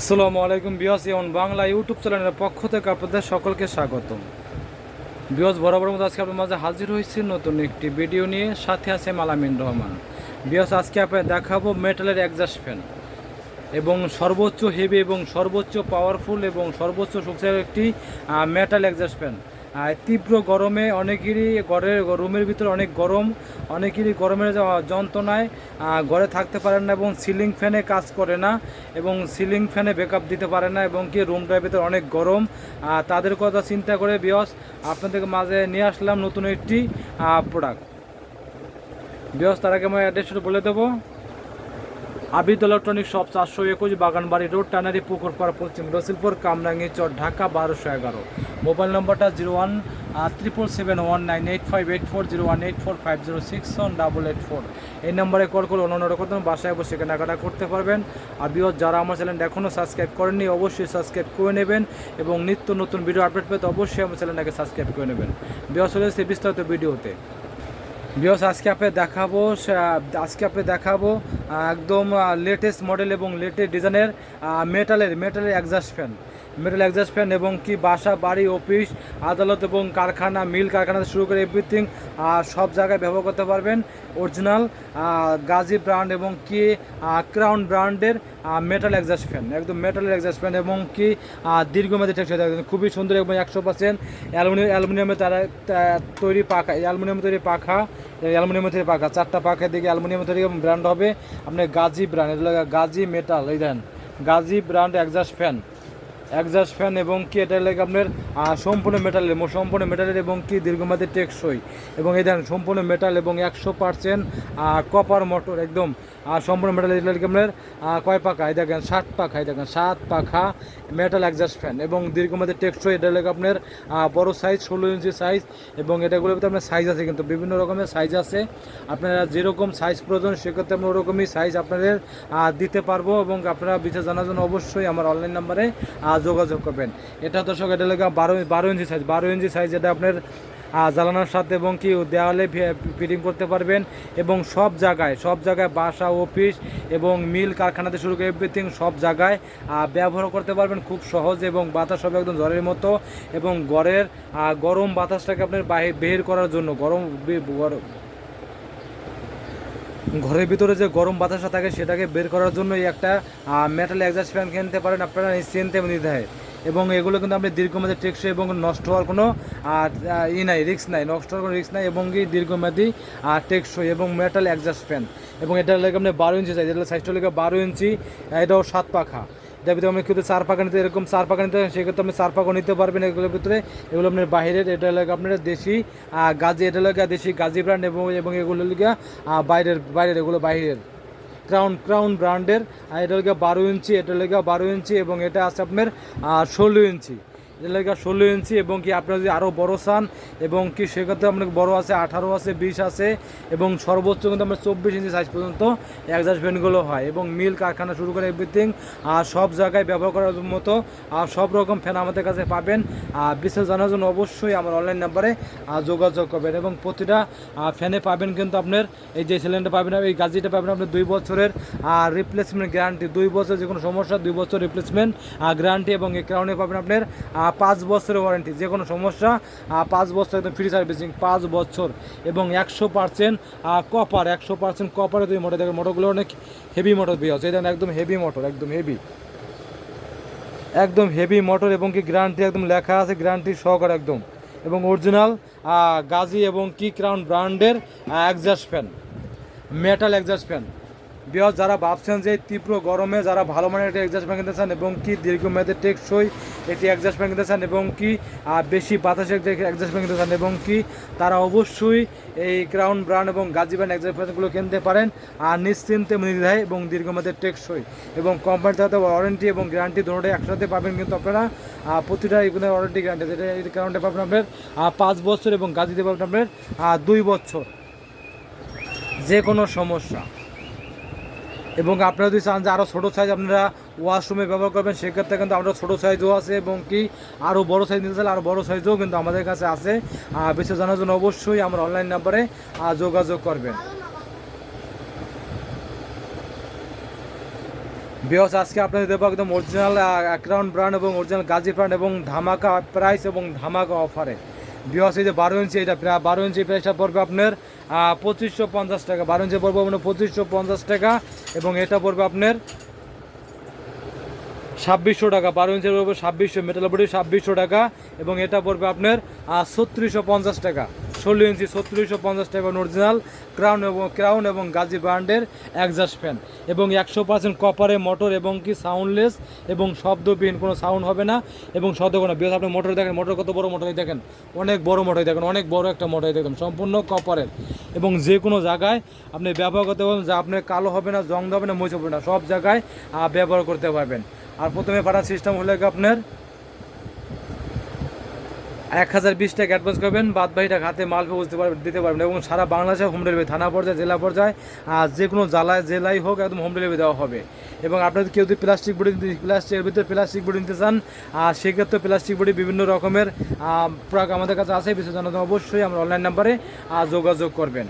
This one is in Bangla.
আসসালামু আলাইকুম বিয়স ইয়ন বাংলা ইউটিউব চ্যানেলের পক্ষ থেকে আপনাদের সকলকে স্বাগত বিয়স বরাবর মতো আজকে আপনার মাঝে হাজির হয়েছি নতুন একটি ভিডিও নিয়ে। সাথে আছে মালামিন রহমান। বিয়স আজকে আপনার দেখাবো মেটালের অ্যাডজাস্ট ফ্যান এবং সর্বোচ্চ হেভি এবং সর্বোচ্চ পাওয়ারফুল এবং সর্বোচ্চ শক্তির একটি মেটাল অ্যাডজাস্ট ফ্যান তীব্র গরমে অনেকেরই ঘরের রুমের ভিতরে অনেক গরম, অনেকেরই গরমের যন্ত্রণায় ঘরে থাকতে পারেন না এবং সিলিং ফ্যানে কাজ করে না এবং সিলিং ফ্যানে ব্যাকআপ দিতে পারে না এবং কি রুমটার ভিতরে অনেক গরম। তাদের কথা চিন্তা করে বিয়স আপনাদের মাঝে নিয়ে আসলাম নতুন একটি প্রোডাক্ট বিয়স, তার আগে আমার অ্যাড্রেসটা বলে দেবো। আবিদ ইলেকট্রনিক শপ চারশো একুশ বাগানবাড়ি রোড টানারি পুকুর পাড় পশ্চিম রসিলপুর, কামরাঙ্গি চর, ঢাকা বারোশো এগারো। মোবাইল নম্বরটা zero one triple seven one nine eight five eight four zero one eight four five zero six one double eight four এই নম্বরে কল করে অন্য করতে বাসায় বসে কেনাকাটা করতে পারবেন। আর বিহত যারা আমার চ্যানেলটা এখনও সাবস্ক্রাইব করেননি, অবশ্যই সাবস্ক্রাইব করে নেবেন এবং নিত্য নতুন ভিডিও আপডেট পেতে অবশ্যই আমার চ্যানেলটাকে সাবস্ক্রাইব করে নেবেন। বিহত চলে এসেছে বিস্তারিত ভিডিওতে বিকজ আজকে আপনি দেখাবো আজকে আপনি দেখাবো একদম লেটেস্ট মডেল এবং লেটেস্ট ডিজাইনের মেটালের মেটালের adjust fan metal exhaust fan এবং কি বাসা, বাড়ি, অফিস, আদালত এবং কারখানা, মিল কারখানা শুরু করে এভরিথিং সব জায়গায় ব্যবহার করতে পারবেন। অরিজিনাল গাজি ব্র্যান্ড এবং কি ক্রাউন ব্র্যান্ডের মেটাল একজাস্ট ফ্যান একদম মেটালের একজাস্ট ফ্যান এবং কি দীর্ঘমেয়াদী টেকসই থাকবে খুবই সুন্দর এবং একশো পার্সেন্ট অ্যালুমিনিয়াম অ্যালুমিনিয়ামে তারা তৈরি পাখা অ্যালুমিনিয়াম তৈরি পাখা অ্যালুমিনিয়াম তৈরি পাখা, চারটা পাখা দিকে অ্যালুমিনিয়াম তৈরি ব্র্যান্ড হবে। আপনার গাজি ব্র্যান্ড এগুলো গাজি মেটাল এই দেন Gazi brand exhaust fan exhaust fan এবং কি এটা লাগে আপনার সম্পূর্ণ মেটালের সম্পূর্ণ মেটালের এবং কি দীর্ঘমেয়াদী টেকসই। এবং এই দেখেন, সম্পূর্ণ মেটাল এবং একশো পার্সেন্ট কপার মোটর একদম। আর সম্পূর্ণ মেটাল লাগে আপনার কয় পাখা? এই দেখেন, সাত পাখা, এই দেখেন, সাত পাখা মেটাল একজাস্ট ফ্যান এবং দীর্ঘমেয়াদী টেকসই এটা লাগে আপনার বড় সাইজ ষোলো ইঞ্চি সাইজ এবং এটাগুলোর ভিতরে আপনার সাইজ আছে কিন্তু বিভিন্ন রকমের সাইজ আছে। আপনারা যেরকম সাইজ প্রয়োজন, সেক্ষেত্রে আমরা ওরকমই সাইজ আপনাদের দিতে পারব এবং আপনারা বিশেষ জানার জন্য অবশ্যই আমার অনলাইন নাম্বারে যোগাযোগ করবেন। এটা দর্শক, এটা লেগে বারো বারো ইঞ্চি সাইজ বারো ইঞ্চি সাইজ এটা আপনার জ্বালানোর সাথে এবং কি দেওয়ালে ফিটিং করতে পারবেন এবং সব জায়গায় সব জায়গায় বাসা, অফিস এবং মিল, কারখানাতে শুরু করে এভরিথিং সব জায়গায় ব্যবহার করতে পারবেন খুব সহজ এবং বাতাস হবে একদম জ্বরের মতো এবং ঘরের গরম বাতাসটাকে আপনার বাহি- বের করার জন্য গরম ঘরের ভিতরে যে গরম বাতাসটা থাকে সেটাকে বের করার জন্য একটা মেটাল এক্সাস্ট ফ্যান কিনতে পারেন। আপনারা নিশ্চিন্তে নির্ধায় এবং এগুলো কিন্তু আপনি দীর্ঘমেয়াদী টেকসই এবং নষ্ট হওয়ার কোনো ই নাই রিক্স নাই, নষ্ট হওয়ার কোনো রিস্ক নাই এবং কি দীর্ঘমেয়াদী টেকসই এবং মেটাল অ্যাডজাস্ট ফ্যান এবং এটা লেগে আপনি বারো ইঞ্চি চাই এটা সাইজটা লেগে বারো ইঞ্চি এটাও সাত পাখা। এটার ভিতরে আপনি কিন্তু চার পাকা নিতে, এরকম চার পাকা নিতে সেক্ষেত্রে আপনি চার পাকা নিতে পারবেন এগুলোর ভিতরে। এগুলো আপনার বাইরের, এটা লাগে আপনার দেশি গাজি, এটা লাগে দেশি গাজি ব্র্যান্ড এবং এবং এগুলো লিগে বাইরের বাইরের, এগুলো বাইরের। ক্রাউন ক্রাউন ব্র্যান্ডের এটা লেগে বারো ইঞ্চি এটা লেগে বারো ইঞ্চি এবং এটা আছে আপনার ষোলো ইঞ্চি লেগে ষোলো ইঞ্চি এবং কি আপনার যদি আরও বড় চান এবং কি সেক্ষেত্রে আপনার বড় আছে, আঠারো আছে, বিশ আছে এবং সর্বোচ্চ কিন্তু আমরা চব্বিশ ইঞ্চি সাইজ পর্যন্ত ফ্যানগুলো হয় এবং মিল কারখানা শুরু করে এভরিথিং আর সব জায়গায় ব্যবহার করার মতো, আর সব রকম ফ্যান আমাদের কাছে পাবেন। আর বিশেষ জানার জন্য অবশ্যই আমার অনলাইন নাম্বারে যোগাযোগ করবেন এবং প্রতিটা ফ্যানে পাবেন কিন্তু আপনার এই যে সিলিন্ডার পাবেন, এই গাজিটা পাবেন আপনার দুই বছরের, আর রিপ্লেসমেন্ট গ্যারান্টি দুই বছর যে কোনো সমস্যা, দুই বছর রিপ্লেসমেন্ট গ্যারান্টি এবং এই কারণে পাবেন আপনার পাঁচ বছরের ওয়ারেন্টি, যে কোনো সমস্যা পাঁচ বছর একদম ফ্রি সার্ভিসিং পাঁচ বছর এবং একশো পার্সেন্ট কপার একশো পার্সেন্ট কপারে তুমি মোটর দেখেন মোটরগুলো অনেক হেভি মোটর আছে। এই দেখেন একদম হেভি মোটর একদম হেভি একদম হেভি মোটর এবং কি গ্যারান্টি একদম লেখা আছে গ্যারান্টি সহকারে একদম। এবং অরিজিনাল গাজি এবং কি ক্রাউন ব্র্যান্ডের exhaust fan metal adjust fan বিহজ যারা ভাবছেন যে তীব্র গরমে যারা ভালো মানের একটা একজাস্ট ফ্যান কিনতে চান এবং কি দীর্ঘমেয়াদে টেকসই একটি অ্যাডজাস্ট কিনতে চান এবং কি বেশি বাতাসে অ্যাডজাস্ট কিনতে চান এবং কি, তারা অবশ্যই এই ক্রাউন ব্র্যান্ড এবং গাজি ব্র্যান্ড একজাস্ট ফ্যানগুলো কিনতে পারেন আর নিশ্চিন্তে নির্ধায় এবং দীর্ঘমেয়াদে টেকসই এবং কোম্পানির সাথে ওয়ারেন্টি এবং গ্যারান্টি দুটোটাই একসাথে পাবেন কিন্তু আপনারা প্রতিটা এগুলো ওয়ারেন্টি গ্যারান্টি যেটা এই কারণটা পাবেন আপনার পাঁচ বছর এবং গাজিতে পাবেন আপনার দুই বছর। যে কোনো সমস্যা। এবং আপনারা যদি চান যে আরও ছোটো সাইজ আপনারা ওয়াশরুমে ব্যবহার করবেন, সেক্ষেত্রে কিন্তু আমরা ছোটো সাইজও আছে এবং কি আরও বড় সাইজ নিতে চাইলে আরও বড় সাইজও কিন্তু আমাদের কাছে আছে। বিশেষ জানার জন্য অবশ্যই আমার অনলাইন নাম্বারে যোগাযোগ করবেন। বিয়স আজকে আপনাদের দেবো একদম অরিজিনাল অ্যাক্রাউন্ট ব্র্যান্ড এবং অরিজিনাল গাজি ব্র্যান্ড এবং ধামাকা প্রাইস এবং ধামাকা অফারে বিয়স এই যে বারো ইঞ্চি এটা প্রায় বারো ইঞ্চি প্রাইসটা পড়বে আপনার পঁচিশশো পঞ্চাশ টাকা। বারো ইঞ্চি পড়বে আপনার পঁচিশশো পঞ্চাশ টাকা এবং এটা পড়বে আপনার ছাব্বিশশো টাকা, বারো ইঞ্চের পড়বে ছাব্বিশশো মেটাল বডি ছাব্বিশশো টাকা, এবং এটা পড়বে আপনার ছত্রিশশো পঞ্চাশ টাকা। ষোলো ইঞ্চি ছত্রিশশো পঞ্চাশ টাকা অরিজিনাল ক্রাউন এবং ক্রাউন এবং গাজি ব্র্যান্ডের একজাস্ট ফ্যান এবং একশো পার্সেন্ট কপারে মোটর এবং কি সাউন্ডলেস এবং শব্দবিহীন কোনো সাউন্ড হবে না। এবং শব্দ কোনো বিকজ আপনি মোটর দেখেন মোটর কত বড় মোটর দেখেন? অনেক বড় মোটর দেখেন, অনেক বড় একটা মোটর দেখেন, সম্পূর্ণ কপারের এবং যে কোনো জায়গায় আপনি ব্যবহার করতে পারবেন, যা আপনার কালো হবে না, জং হবে না মুছে হবে না, সব জায়গায় ব্যবহার করতে পারবেন। আর প্রথমে পাঠার সিস্টেম হলে আপনার এক হাজার বিশ টাকা অ্যাডভান্স করবেন, বাদ বাকিটা হাতে মাল বুঝতে পারবেন, দিতে পারবেন এবং সারা বাংলাদেশে হোম ডেলিভারি থানা পর্যায়ে, জেলা পর্যায়ে, আর যে কোনো জেলায় জেলায় হোক, একদম হোম ডেলিভারি দেওয়া হবে। এবং আপনাদের কেউ যদি প্লাস্টিক বডি প্লাস্টিকের ভিতরে প্লাস্টিক বডি নিতে চান, আর সেক্ষেত্রে প্লাস্টিক বডি বিভিন্ন রকমের প্রোডাক্ট আমাদের কাছে আছে, বিশেষ জানাতে অবশ্যই আমরা অনলাইন নাম্বারে যোগাযোগ করবেন।